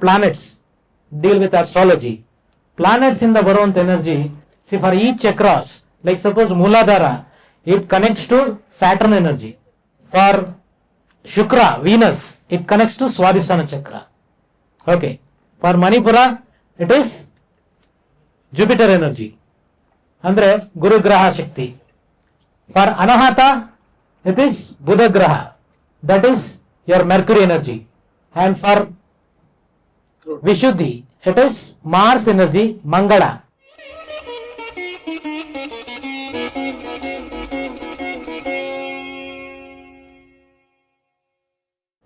planets deal with astrology. Planets in the Varun energy, see for each across, like suppose Muladhara, it connects to Saturn energy. For Shukra, Venus, it connects to Swadhisthana chakra. Okay. For Manipura, it is Jupiter energy. Andre Guru Graha Shakti. For Anahata, it is Buddha Graha. That is your Mercury energy. And for Vishuddhi. It is Mars energy, Mangala.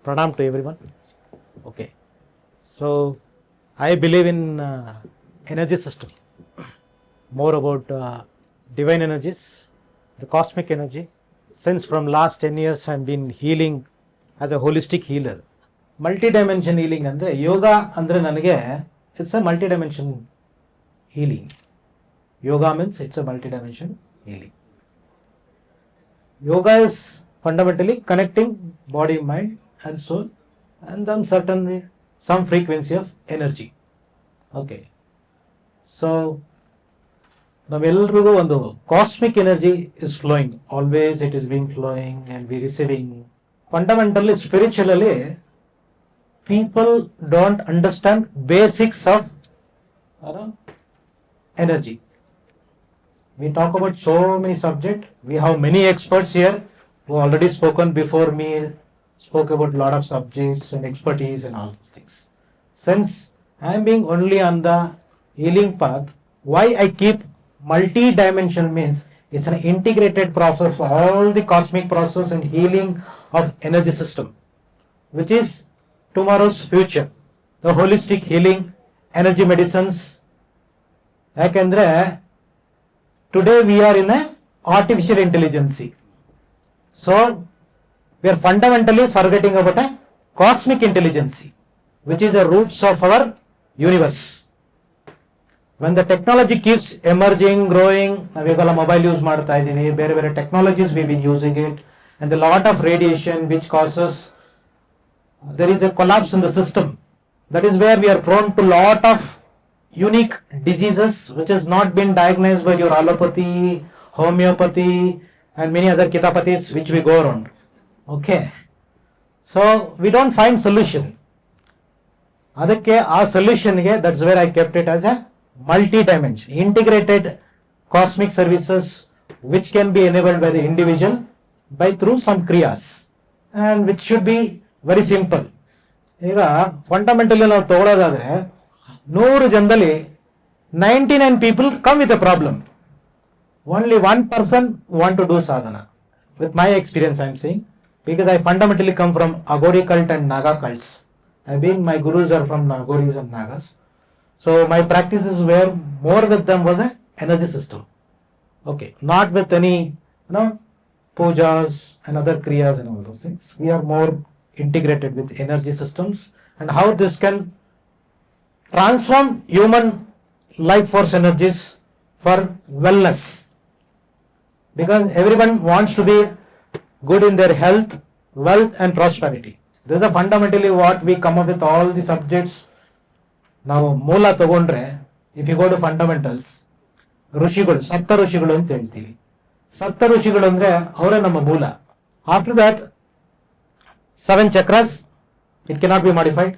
Pranam to everyone. Okay. So, I believe in uh, energy system. More about uh, divine energies, the cosmic energy. Since from last 10 years, I've been healing as a holistic healer. Multi dimension healing ಅಂದರೆ ಯೋಗ ಅಂದರೆ ನನಗೆ it's a multi dimension healing yoga means it's a multi dimension healing yoga is fundamentally connecting body mind and soul and them certain some frequency of energy okay so ನಾವೆಲ್ರಿಗೂ ಒಂದು cosmic energy is flowing always it is being flowing and we receiving fundamentally people don't understand basics of energy. We talk about so many subject. We have many experts here who already spoken before me, spoke about lot of subjects and expertise and all those things. Since I am being only on the healing path, why I keep multi-dimensional means it's an integrated process for all the cosmic process and healing of energy system, which is tomorrow's future the holistic healing energy medicines ಯಾಕೆಂದ್ರೆ today we are in a artificial intelligence so we are fundamentally forgetting about a cosmic intelligence which is the roots of our universe when the technology keeps emerging growing ನಾವೀಗೆಲ್ಲ mobile use ಮಾಡ್ತಾ ಇದ್ದೀವಿ ಬೇರೆ ಬೇರೆ technologies we been using it and the lot of radiation which causes there is a collapse in the system. That is where we are prone to lot of unique diseases which has not been diagnosed by your allopathy, homeopathy, and many other kitapathis which we go around. Okay. So we don't find solution. ಅದಕ್ಕೆ ಆ ಸೊಲ್ಯೂಷನ್ಗೆ that's where I kept it as a multi dimension integrated cosmic services which can be enabled by the individual by through some kriyas and which should be very simple ಈಗ fundamentally ನಾವು ತಗೊಳ್ಳೋದಾದ್ರೆ ನೂರು ಜನದಲ್ಲಿ ninety nine people come with a problem only one person want to do sadhana with my experience I am saying because I fundamentally come from Aghori cult and Naga cults I been my gurus are from Nagoris and Nagas. So my practices were more with them was a energy system. Okay, not with any pujas and other kriyas and all those things. We are more integrated with energy systems and how this can transform human life force energies for wellness. Because everyone wants to be good in their health, wealth and prosperity. This is fundamentally what we come up with all the subjects. ನಾವು ಮೂಲ ತಗೊಂಡ್ರೆ if you go to fundamentals ಋಷಿಗಳು ಸಪ್ತ ಋಷಿಗಳು ಅಂತ ಹೇಳ್ತೀವಿ ಸಪ್ತ ಋಷಿಗಳು ಅಂದ್ರೆ ಅವರೇ ನಮ್ಮ ಮೂಲ after that seven chakras it cannot be modified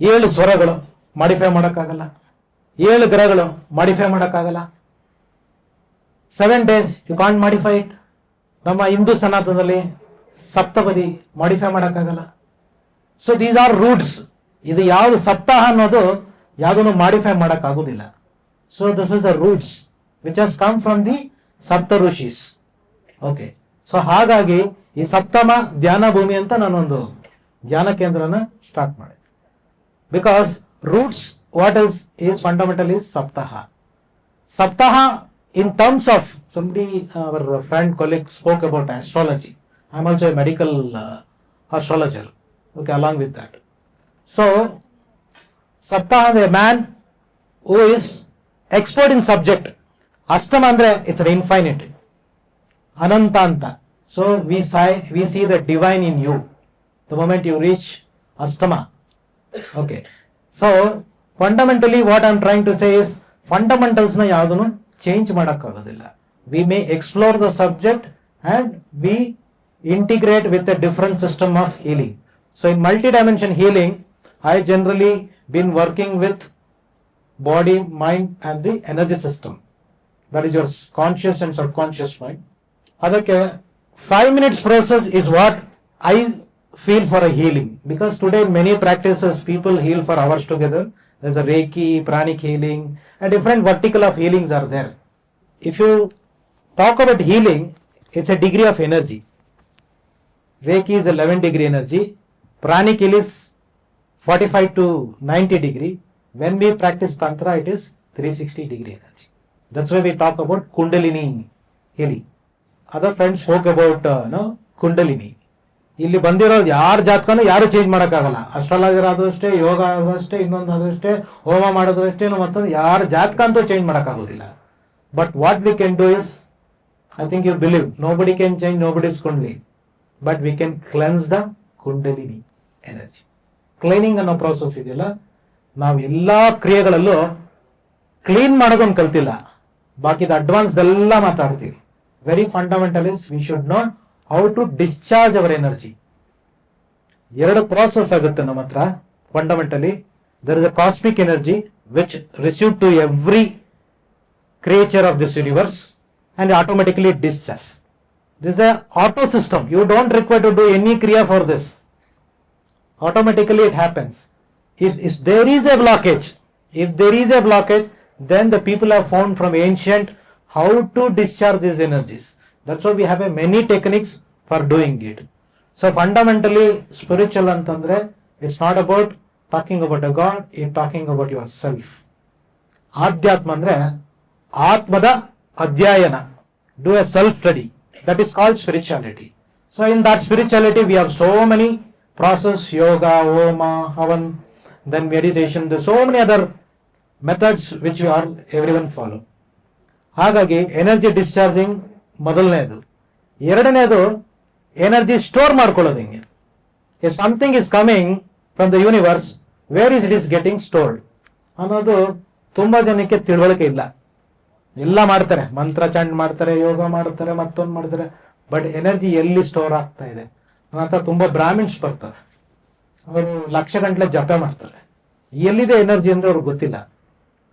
ಏಳು ಸ್ವರಗಳು ಮಾಡಿಫೈ ಮಾಡೋಕ್ಕಾಗಲ್ಲ. ಏಳು ಗ್ರಹಗಳು ಮಾಡಿಫೈ ಮಾಡೋಕ್ಕಾಗಲ್ಲ. Seven days you can't modify it ನಮ್ಮ ಹಿಂದೂ ಸನಾತನದಲ್ಲಿ ಸಪ್ತಪದಿ ಮಾಡಿಫೈ ಮಾಡೋಕ್ಕಾಗಲ್ಲ. ಸೊ ದೀಸ್ ಆರ್ ರೂಟ್ಸ್ ಇದು ಯಾವುದು ಸಪ್ತಾಹ ಅನ್ನೋದು ಯಾವುದನ್ನು ಮಾಡಿಫೈ ಮಾಡೋಕ್ಕಾಗೋದಿಲ್ಲ. So this is the roots which has come from the Sapta Rishis okay so ಹಾಗಾಗಿ ಈ ಸಪ್ತಮ ಧ್ಯಾನ ಭೂಮಿ ಅಂತ ನಾನೊಂದು ಧ್ಯಾನ ಕೇಂದ್ರನ ಸ್ಟಾರ್ಟ್ ಮಾಡಿ because roots what is is fundamental is saptaha. Saptaha in terms of someday our friend colleague spoke about astrology I am also medical astrologer okay along with that so saptaha ಅಂದ್ರೆ man who is expert in subject ashtama ಅಂದ್ರೆ it's infinite ಅನಂತ ಅಂತ. so we say we see the divine in you the moment you reach ಅಷ್ಟಮ okay so fundamentally what I am trying to say is fundamentals ನ ಯಾವುದನ್ನು change ಮಾಡೋಕ್ಕಾಗೋದಿಲ್ಲ we may explore the subject and we integrate with a different system of healing so in multi dimension healing I generally been working with body mind and the energy system that is your conscious and subconscious mind ಅದಕ್ಕೆ five minutes process is what I feel for a healing because today many practices people heal for hours together. There's a Reiki, pranic healing, and different vertical of healings are there. If you talk about healing, it's a degree of energy. Reiki is 11 degree energy, pranic is 45 to 90 degree. When we practice Tantra, it is 360 degree energy. That's why we talk about Kundalini healing. Other friend spoke about no no, kundalini. ಇಲ್ಲಿ ಬಂದಿರೋದು ಯಾರ ಜಾತಕನೂ ಯಾರು change ಮಾಡೋಕ್ಕಾಗಲ್ಲ. Astrologer ಆದ್ರೂ ಅಷ್ಟೇ ಯೋಗ ಆದ್ರೂ ಅಷ್ಟೇ ಇನ್ನೊಂದು ಆದ್ರೂ ಅಷ್ಟೇ ಹೋಮ ಮಾಡೋದು ಅಷ್ಟೇ ಮತ್ತೊಂದು ಯಾರ ಜಾತಕ ಅಂತೂ ಚೇಂಜ್ ಮಾಡೋಕ್ಕಾಗೋದಿಲ್ಲ. But what we can do is I think you believe nobody can change nobody is kundli but we can cleanse the kundalini energy cleaning ಅನ್ನೋ ಪ್ರೋಸೆಸ್ ಇದೆಯಲ್ಲ, ನಾವು ಎಲ್ಲ ಕ್ರಿಯೆಗಳಲ್ಲೂ ಕ್ಲೀನ್ ಮಾಡೋದೊಂದು ಕಲ್ತಿಲ್ಲ. ಬಾಕಿದ ಅಡ್ವಾನ್ಸ್ ಎಲ್ಲ ಮಾತಾಡ್ತೀವಿ. Very fundamental is we should not how to discharge our energy ಎರಡು process ಆಗುತ್ತೆ ನಮ್ಮ ಹತ್ರ fundamentally there is a cosmic energy which receive to every creature of this universe and automatically it discharge. This is a auto system. You don't require to do any kriya for this. Automatically it happens. If, if there is a blockage, if there is a blockage, then the people have found from ancient how to discharge these energies. That's why we have a many techniques for doing it. So fundamentally spiritual ಅಂತಂದ್ರೆ it's not about talking about a God, it's talking about yourself. ಆಧ್ಯಾತ್ಮ ಅಂದ್ರೆ ಆತ್ಮದ ಅಧ್ಯಯನ do a self study that is called spirituality so in that spirituality we have so many process yoga homa havan then meditation the so many other methods which you are everyone follow ಹಾಗಾಗಿ energy discharging ಮೊದಲನೇದು ಎರಡನೇದು energy store ಮಾಡ್ಕೊಳ್ಳೋದು ಹಿಂಗೆ. If something is coming from the universe where is it is getting stored ಅನ್ನೋದು ತುಂಬಾ ಜನಕ್ಕೆ ತಿಳುವಳಿಕೆ ಇಲ್ಲ. ಎಲ್ಲ ಮಾಡ್ತಾರೆ. ಮಂತ್ರ ಚಂಡ್ ಮಾಡ್ತಾರೆ, ಯೋಗ ಮಾಡ್ತಾರೆ, ಮತ್ತೊಂದು ಮಾಡ್ತಾರೆ. ಬಟ್ ಎನರ್ಜಿ ಎಲ್ಲಿ ಸ್ಟೋರ್ ಆಗ್ತಾ ಇದೆ? ಅನ್ನೋ ತುಂಬಾ ಬ್ರಾಹ್ಮಿಣ್ಸ್ ಬರ್ತಾರೆ. ಅವರು ಲಕ್ಷ ಗಂಟ್ಲೆ ಜಪ ಮಾಡ್ತಾರೆ. ಎಲ್ಲಿದೆ ಎನರ್ಜಿ ಅಂದ್ರೆ ಅವ್ರಿಗೆ ಗೊತ್ತಿಲ್ಲ.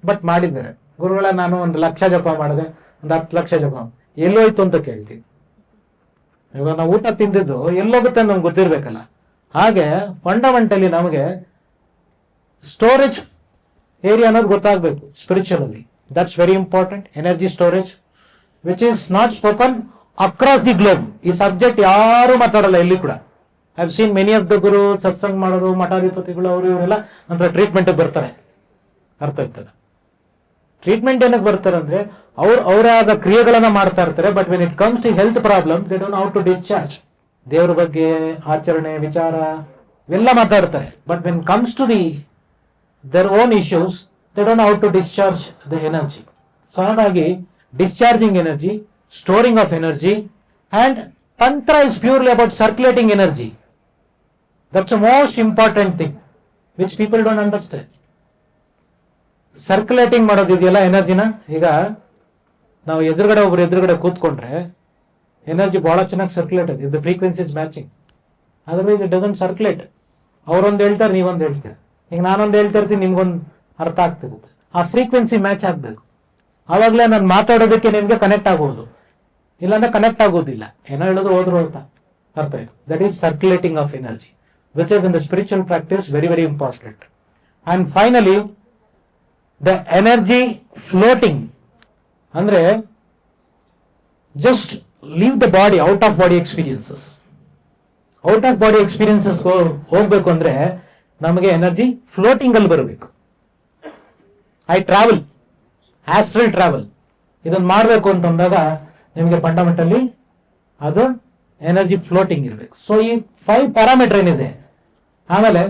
ಬಟ್ ಮಾಡಿದ್ದಾರೆ. ಗುರುಗಳ, ನಾನು ಒಂದು ಲಕ್ಷ ಜಪ ಮಾಡಿದೆ, ಒಂದು ಹತ್ತು ಲಕ್ಷ ಜಪ. ಎಲ್ಲೋಯ್ತು ಅಂತ ಕೇಳ್ತೀನಿ ಇವಾಗ ನಾವು ಊಟ ತಿಂದಿದ್ದು ಎಲ್ಲೋಗುತ್ತೆ ನಮ್ಗೆ ಗೊತ್ತಿರ್ಬೇಕಲ್ಲ. ಹಾಗೆ ಫಂಡಮೆಂಟಲಿ ನಮಗೆ ಸ್ಟೋರೇಜ್ ಏರಿಯಾ ಅನ್ನೋದು ಗೊತ್ತಾಗಬೇಕು spiritually that's very important energy storage which is not spoken across the globe ಈ ಸಬ್ಜೆಕ್ಟ್ ಯಾರು ಮಾತಾಡಲ್ಲ ಎಲ್ಲಿ ಕೂಡ. I seen many of the guru satsang ಮಾಡೋದು ಮಠಾಧಿಪತಿಗಳು, ಅವರು, ಇವರೆಲ್ಲ ನಂತರ ಟ್ರೀಟ್ಮೆಂಟ್ ಬರ್ತಾರೆ. ಅರ್ಥ ಆಯ್ತದ ಟ್ರೀಟ್ಮೆಂಟ್ ಏನಕ್ಕೆ ಬರ್ತಾರೆ ಅಂದ್ರೆ ಅವ್ರು ಆದ ಕ್ರಿಯೆಗಳನ್ನ ಮಾಡ್ತಾ ಇರ್ತಾರೆ but when it comes to health problem they don't how to discharge ದೇವ್ರ ಬಗ್ಗೆ ಆಚರಣೆ, ವಿಚಾರ, ಇವೆಲ್ಲ ಮಾತಾಡ್ತಾರೆ but when comes to the their own issues they don't how to discharge the energy so ಹಾಗಾಗಿ discharging energy storing of energy and tantra is purely about circulating energy that's most important thing which people don't understand. Circulating ಮಾಡೋದು ಇದೆಯಲ್ಲ ಎನರ್ಜಿನ ಈಗ ನಾವು ಎದುರುಗಡೆ ಒಬ್ರು ಎದುರುಗಡೆ ಕೂತ್ಕೊಂಡ್ರೆ energy ಬಹಳ ಚೆನ್ನಾಗಿ ಸರ್ಕ್ಯುಲೇಟ್ ಆಗಿದೆ ಇದು frequency is matching otherwise it doesn't circulate ಅವ್ರೊಂದು ಹೇಳ್ತಾರೆ, ನೀವೊಂದು ಹೇಳ್ತೀರ. ಈಗ ನಾನೊಂದು ಹೇಳ್ತಾ ಇರ್ತೀನಿ, ನಿಮ್ಗೊಂದು ಅರ್ಥ ಆಗ್ತಿರುತ್ತೆ. ಆ ಫ್ರೀಕ್ವೆನ್ಸಿ ಮ್ಯಾಚ್ ಆಗ್ಬೇಕು. ಆವಾಗಲೇ ನಾನು ಮಾತಾಡೋದಕ್ಕೆ ನಿಮ್ಗೆ ಕನೆಕ್ಟ್ ಆಗೋದು. ಇಲ್ಲಾಂದ್ರೆ ಕನೆಕ್ಟ್ ಆಗೋದಿಲ್ಲ. ಏನೋ ಹೇಳಿದ್ರು ಹೋದ್ರು ಅಂತ ಅರ್ಥ ಆಯ್ತು. That is circulating of energy which is in the spiritual practice very very important and finally the energy floating ಅಂದ್ರೆ just leave the body out of body experiences out of body experiences ಹೋಗ್ಬೇಕು ಅಂದ್ರೆ ನಮಗೆ energy floating ಅಲ್ಲಿ ಬರಬೇಕು. I travel astral travel ಇದನ್ನು ಮಾಡಬೇಕು ಅಂತಂದಾಗ ನಿಮಗೆ ಫಂಡಮೆಂಟಲಿ ಅದು ಎನರ್ಜಿ ಫ್ಲೋಟಿಂಗ್ ಇರಬೇಕು. ಸೊ ಈ ಫೈವ್ ಪ್ಯಾರಾಮೀಟರ್ ಏನಿದೆ? ಆಮೇಲೆ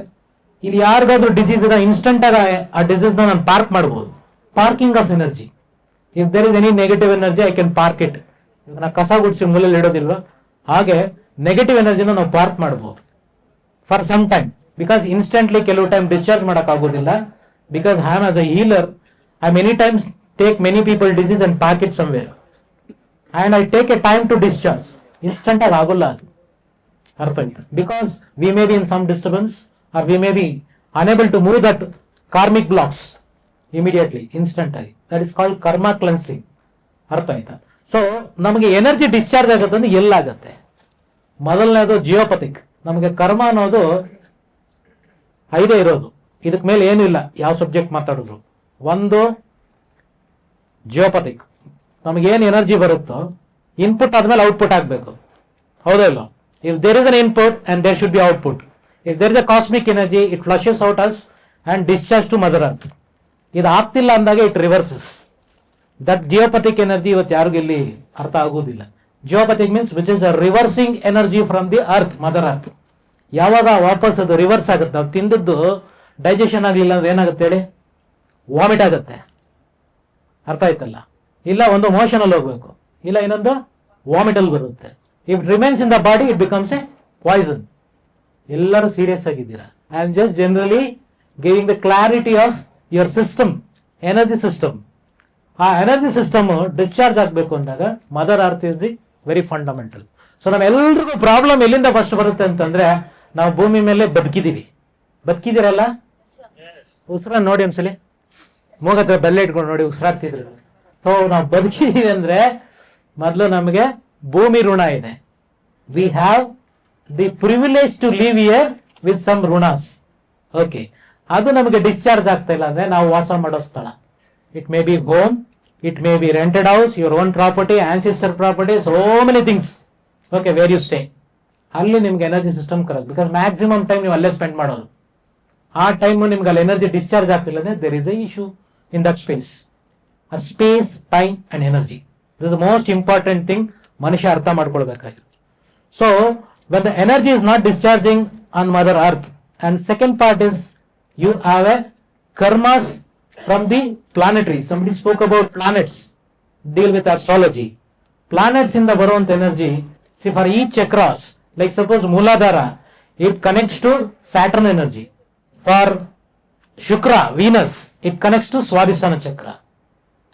ಇಲ್ಲಿ ಯಾರಿಗಾದ್ರೂ ಡಿಸೀಸ್ ಇದೆ ಇನ್ಸ್ಟಂಟ್ ಆಗ ಆ ಡಿಸೀಸ್ ನಾನು ಪಾರ್ಕ್ ಮಾಡಬಹುದು parking of energy if there is any negative energy I can park it ನಾ ಕಸ ಗುಡಿಸಿ ಮೂಲಲ್ಲಿ ಇಡೋದಿಲ್ವಾ? ಹಾಗೆ ನೆಗೆಟಿವ್ ಎನರ್ಜಿನ ನಾವು ಪಾರ್ಕ್ ಮಾಡಬಹುದು for some time because instantly ಕೆಲವು ಟೈಮ್ ಡಿಸ್ಚಾರ್ಜ್ ಮಾಡೋಕ್ಕಾಗೋದಿಲ್ಲ. Because I am as a healer I many times take many people disease and park it somewhere and I take a time to discharge instant ಆಗಿ ಆಗೋಲ್ಲ ಅದು. ಅರ್ಥ ಆಯ್ತು? Because we may be in some disturbance or we may be unable to move that karmic blocks immediately, instantly. That that called karma cleansing. ಅರ್ಥ ಆಯ್ತಾ? So ನಮಗೆ energy discharge ಆಗುತ್ತೆ ಅಂದ್ರೆ ಎಲ್ಲಾಗತ್ತೆ. ಮೊದಲನೇದು ಜಿಯೋಪತಿಕ್. ನಮಗೆ ಕರ್ಮ ಅನ್ನೋದು ಐದೇ ಇರೋದು. ಇದಕ್ಕೆ ಮೇಲೆ ಏನೂ ಇಲ್ಲ. ಯಾವ ಸಬ್ಜೆಕ್ಟ್ ಮಾತಾಡಿದ್ರು? ಒಂದು ಜಿಯೋಪಥಿಕ್ ನಮಗೇನು ಎನರ್ಜಿ ಬರುತ್ತೋ ಇನ್ಪುಟ್ ಆದ್ಮೇಲೆ ಔಟ್ಪುಟ್ ಆಗಬೇಕು. ಹೌದಾ ಇಲ್ಲ if there is an input and there should be output if there is a cosmic energy it flushes out us and discharge to mother earth ಇದು ಆಗ್ತಿಲ್ಲ ಅಂದಾಗ it reverses that geopathic energy ಇವತ್ತು ಯಾರಿಗೂ ಇಲ್ಲಿ ಅರ್ಥ ಆಗುವುದಿಲ್ಲ geopathic means which is a reversing energy from the earth mother earth ಯಾವಾಗ ವಾಪಸ್ ಅದು ರಿವರ್ಸ್ ಆಗುತ್ತೆ? ನಾವು ತಿಂದದ್ದು ಡೈಜೆಷನ್ ಆಗಲಿಲ್ಲ ಅಂದ್ರೆ ಏನಾಗುತ್ತೆ ಹೇಳಿ? ವಾಮಿಟ್ ಆಗುತ್ತೆ. ಅರ್ಥ ಆಯ್ತಲ್ಲ? ಇಲ್ಲ ಒಂದು ಮೋಷನ್ ಅಲ್ಲಿ ಹೋಗ್ಬೇಕು. ಇಲ್ಲ ಇನ್ನೊಂದು ವಾಮಿಟ್ ಅಲ್ಲಿ ಬರುತ್ತೆ. If remains in the body it becomes a poison ಎಲ್ಲರೂ ಸೀರಿಯಸ್ ಆಗಿದ್ದೀರಾ? I am just generally giving the clarity of your system energy system ಆ ಎನರ್ಜಿ ಸಿಸ್ಟಮ್ ಡಿಸ್ಚಾರ್ಜ್ ಆಗಬೇಕು ಅಂದಾಗ mother earth is the very fundamental so ನಮ್ಮೆಲ್ರಿಗೂ problem ಎಲ್ಲಿಂದ first ಬರುತ್ತೆ ಅಂತಂದ್ರೆ, ನಾವು ಭೂಮಿ ಮೇಲೆ ಬದುಕಿದೀವಿ ಬದುಕಿದಿರಲ್ಲ ಉಸಿರ ನೋಡಿ ಒಂದ್ಸಲಿ. ಮೂಗತ್ರ ಬೆಲ್ಲ ಇಟ್ಕೊಂಡು ನೋಡಿ ಉಸಿರಾಗ್ತಿದ್ರು ಸೊ ನಾವು ಬದುಕಿದೀವಿ ಅಂದ್ರೆ, ಮೊದಲು ನಮಗೆ ಭೂಮಿ ಋಣ ಇದೆ. We have the privilege to live here with some ಋಣಾಸ್ okay ಅದು ನಮಗೆ ಡಿಸ್ಚಾರ್ಜ್ ಆಗ್ತಾ ಇಲ್ಲ ಅಂದ್ರೆ ನಾವು ವಾಸ ಮಾಡೋ ಸ್ಥಳ. It may be home it may be rented house your own property ancestor property so many things okay where you stay ಅಲ್ಲಿ ನಿಮ್ಗೆ energy system correct because maximum time ನೀವು ಅಲ್ಲೇ ಸ್ಪೆಂಡ್ ಮಾಡೋದು. ಆ ಟೈಮ್ ನಿಮ್ಗೆ ಅಲ್ಲಿ ಎನರ್ಜಿ ಡಿಸ್ಚಾರ್ಜ್ ಆಗ್ತಿಲ್ಲ ಅಂದ್ರೆ there is a issue in that space ಆ space time and energy this most important thing ಮನುಷ್ಯ ಅರ್ಥ ಮಾಡ್ಕೊಳ್ಬೇಕಾಗಿರೋದು so when the energy is not discharging on mother earth and second part is you have a karmas from the planetary somebody spoke about planets deal with astrology planets in the varunt energy see for each across like suppose Muladhara, it connects to Saturn energy. For Shukra, Venus, it connects to Swadhisthana chakra.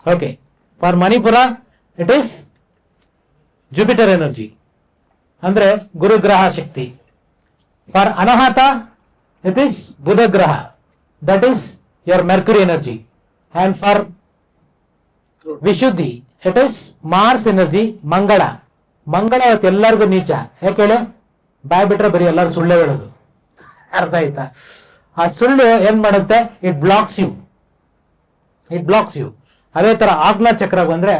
Okay. For Manipura, it is Jupiter energy. ಅಂದ್ರೆ ಗುರುಗ್ರಹ ಶಕ್ತಿ. For Anahata it is Budha graha that is your mercury energy and for Vishuddhi it is Mars energy Mangala Mangala ಇವತ್ತು ಎಲ್ಲರಿಗೂ ನೀಚ. ಯಾಕೆ ಹೇಳಿ? ಬಾಯ್ ಬಿಟ್ರೆ ಬರೀ ಎಲ್ಲರೂ ಸುಳ್ಳೆ ಹೇಳೋದು. ಅರ್ಥ ಆಯ್ತಾ? ಆ ಸುಳ್ಳು ಏನ್ ಮಾಡುತ್ತೆ? It blocks you it blocks you ಅದೇ ತರ ಆಗ್ನ ಚಕ್ರ ಬಂದ್ರೆ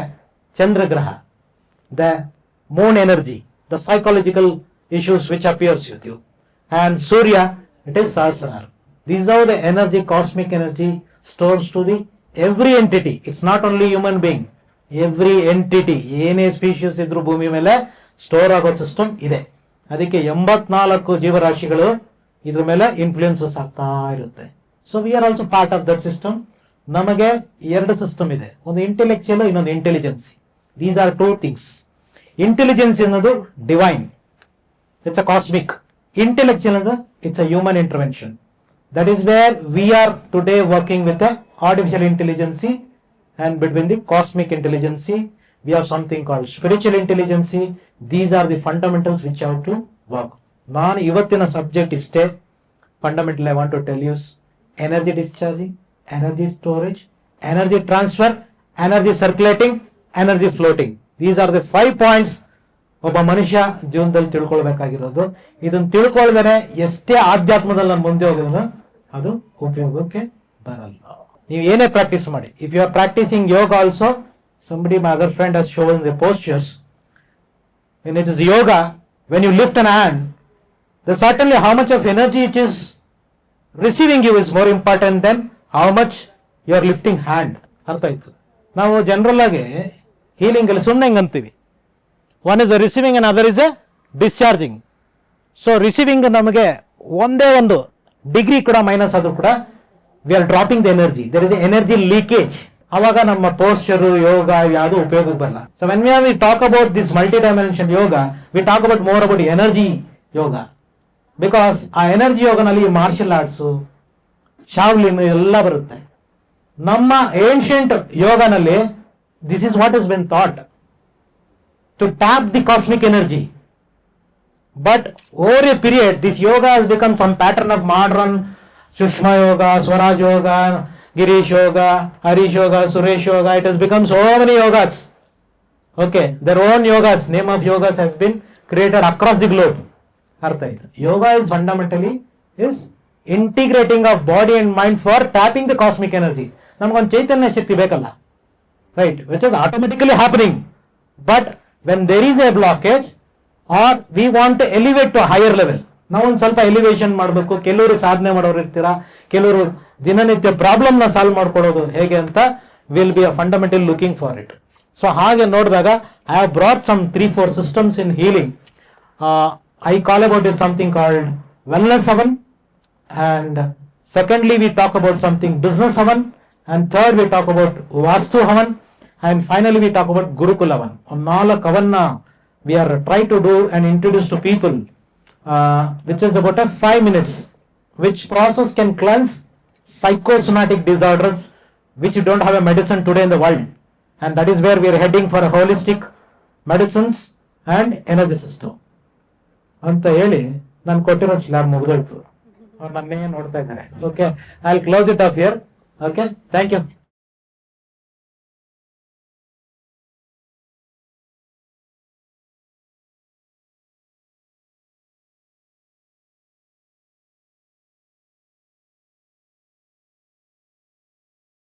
ಚಂದ್ರಗ್ರಹ. The moon energy the psychological issues which appears with you and Surya it is Sahasrar these are the energy, cosmic energy stores to the every entity. It's not only human being. Every entity ಏನೇ species ಇದ್ರು ಭೂಮಿ ಮೇಲೆ store ಆಗೋ system ಇದೆ. ಅದಕ್ಕೆ ಎಂಬತ್ನಾಲ್ಕು ಜೀವರಾಶಿಗಳು ಇದ್ರ ಮೇಲೆ ಇನ್ಫ್ಲೂಯೆನ್ಸಸ್ ಆಗ್ತಾ ಇರುತ್ತೆ. So we are also part of that system ನಮಗೆ ಎರಡು ಸಿಸ್ಟಮ್ ಇದೆ. ಒಂದು ಇಂಟೆಲೆಕ್ಚುಯಲ್ ಇನ್ನೊಂದು intelligence these are two things intelligence ಅನ್ನೋದು divine it's a cosmic intellectual ಅಂದ್ರೆ it's a human intervention that is where we are today working with the artificial intelligence and between the cosmic intelligence we have something called spiritual intelligence these are the fundamentals which have to work ನಾನು ಇವತ್ತಿನ subject ಇಷ್ಟೇ fundamental I want to tell use energy discharging energy storage energy transfer energy circulating energy floating these are the five points ಒಬ್ಬ ಮನುಷ್ಯ ಜೀವನದಲ್ಲಿ ತಿಳ್ಕೊಳ್ಬೇಕಾಗಿರೋದು. ಇದನ್ನ ತಿಳ್ಕೊಳ್ದೇನೆ ಎಷ್ಟೇ ಆಧ್ಯಾತ್ಮದಲ್ಲಿ ನಾನು ಮುಂದೆ ಹೋಗಿದ್ರು ಅದು ಉಪಯೋಗಕ್ಕೆ ಬರಲ್ಲ. ನೀವು ಏನೇ ಪ್ರಾಕ್ಟೀಸ್ ಮಾಡಿ. If you are practicing yoga also somebody my other friend has shown the postures when it is yoga when you lift an hand the certainly how much of energy it is receiving you is more important than how much you are lifting hand ಅರ್ಥ ಆಯ್ತದೆ. ನಾವು general ಆಗಿ healing ಅಲ್ಲಿ ಸುಮ್ಮನೆ ಹಿಂಗ್ ಅಂತೀವಿ. One is receiving and other is a discharging so receiving ನಮಗೆ ಒಂದೇ ಒಂದು ಡಿಗ್ರಿ ಕೂಡ ಮೈನಸ್ ಆದ್ರೂ ಕೂಡ we are dropping the energy there is energy leakage ಅವಾಗ ನಮ್ಮ ಪೋಸ್ಚರ್ ಯೋಗ ಯಾವುದು ಉಪಯೋಗಕ್ಕೆ ಬರಲ್ಲ. So when we talk about this multi dimension yoga we talk about more about energy yoga. Because ಆ ಎನರ್ಜಿ ಯೋಗನಲ್ಲಿ ಮಾರ್ಷಲ್ ಆರ್ಟ್ಸು ಶಾವ್ಲಿನ್ ಎಲ್ಲ ಬರುತ್ತೆ. ನಮ್ಮ ಏನ್ಷಿಯಂಟ್ ಯೋಗನಲ್ಲಿ This is what is been thought to tap the cosmic energy But over a period, this yoga has become some pattern of modern Sushma yoga, Swaraj yoga, Girish yoga, Harish yoga, Suresh yoga. It has become so many yogas. Okay, their own yogas, name of yogas has been created across the globe. ಅರ್ಥ ಆಯ್ತು yoga is fundamentally is integrating of body and mind for tapping the cosmic energy ನಮ್ಗೊಂದು ಚೈತನ್ಯ ಶಕ್ತಿ ಬೇಕಲ್ಲ right which is automatically happening but when there is a blockage or we want to elevate to a higher level ನಾವು ಒಂದು ಸ್ವಲ್ಪ elevation ಮಾಡಬೇಕು ಕೆಲವರು ಸಾಧನೆ ಮಾಡೋರು ಇರ್ತೀರಾ ಕೆಲವರು ದಿನನಿತ್ಯ ಪ್ರಾಬ್ಲಮ್ನ ಸಾಲ್ವ್ ಮಾಡ್ಕೊಡೋದು ಹೇಗೆ ಅಂತ will be a fundamental looking for it so ಹಾಗೆ ನೋಡಿದಾಗ I have brought some three four systems in healing I call about it something called wellness ಅವನ್ and secondly we talk about something business havan and third we talk about vastu havan and finally we talk about gurukul havan on ನಾಲ್ಕು ಅವನ್ನ we are try to do and introduce to people uh, which is about a 5 minutes which process can cleanse psychosomatic disorders which don't have a medicine today in the world and that is where we are heading for a holistic medicines and energy system ಅಂತ ಹೇಳಿ ನಾನು ಕೊಟ್ಟಿರೋ slab ಮುಗಿದೋಯ್ತು ಅವ್ರು ನನ್ನೇ ನೋಡ್ತಾ ಇದ್ದಾರೆ okay I close it off here okay thank you